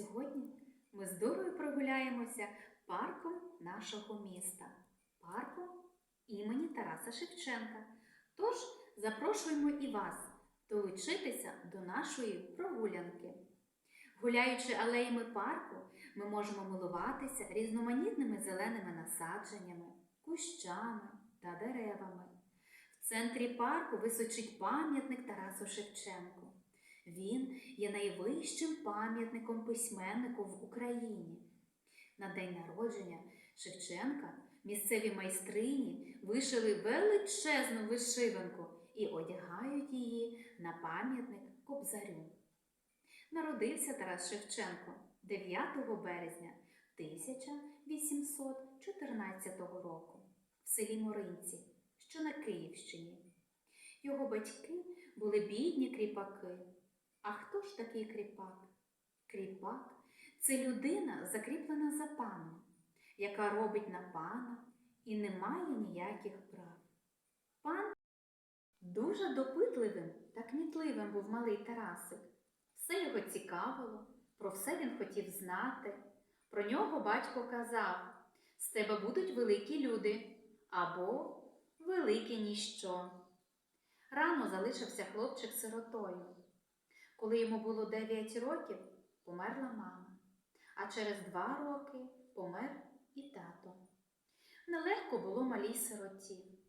Сьогодні ми з Дорою прогуляємося парком нашого міста, парком імені Тараса Шевченка. Тож запрошуємо і вас долучитися до нашої прогулянки. Гуляючи алеями парку, ми можемо милуватися різноманітними зеленими насадженнями, кущами та деревами. В центрі парку височить пам'ятник Тарасу Шевченку. Він є найвищим пам'ятником письменнику в Україні. На день народження Шевченка місцеві майстрині вишили величезну вишиванку і одягають її на пам'ятник Кобзарю. Народився Тарас Шевченко 9 березня 1814 року в селі Моринці, що на Київщині. Його батьки були бідні кріпаки. А хто ж такий кріпак? Кріпак це людина, закріплена за паном, яка робить на пана і не має ніяких прав. Пан дуже допитливим та кмітливим був малий Тарасик. Все його цікавило, про все він хотів знати. Про нього батько казав: з тебе будуть великі люди або велике ніщо. Рано залишився хлопчик сиротою. Коли йому було 9 років, померла мама, а через два роки помер і тато. Нелегко було малій сироті.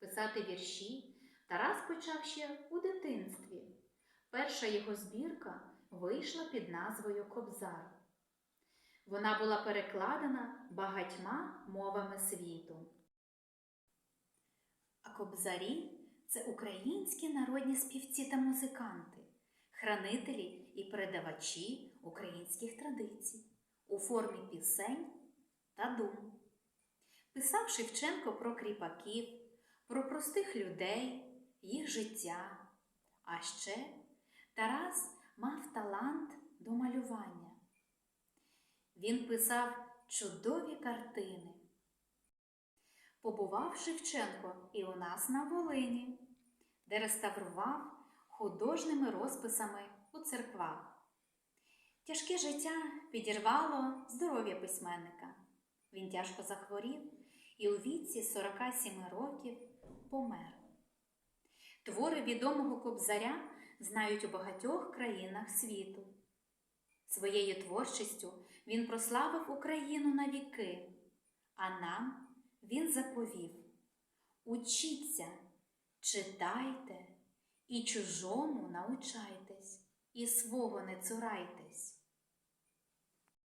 Писати вірші Тарас почав ще у дитинстві. Перша його збірка вийшла під назвою Кобзар. Вона була перекладена багатьма мовами світу. А кобзарі це українські народні співці та музиканти хранителі і передавачі українських традицій у формі пісень та дум. Писав Шевченко про кріпаків, про простих людей, їх життя. А ще Тарас мав талант до малювання. Він писав чудові картини. Побував Шевченко і у нас на Волині, де реставрував художніми розписами у церквах. Тяжке життя підірвало здоров'я письменника. Він тяжко захворів і у віці 47 років помер. Твори відомого кобзаря знають у багатьох країнах світу. Своєю творчістю він прославив Україну на віки, а нам він заповів Учіться, читайте і чужому научайтесь, і свого не цурайтесь.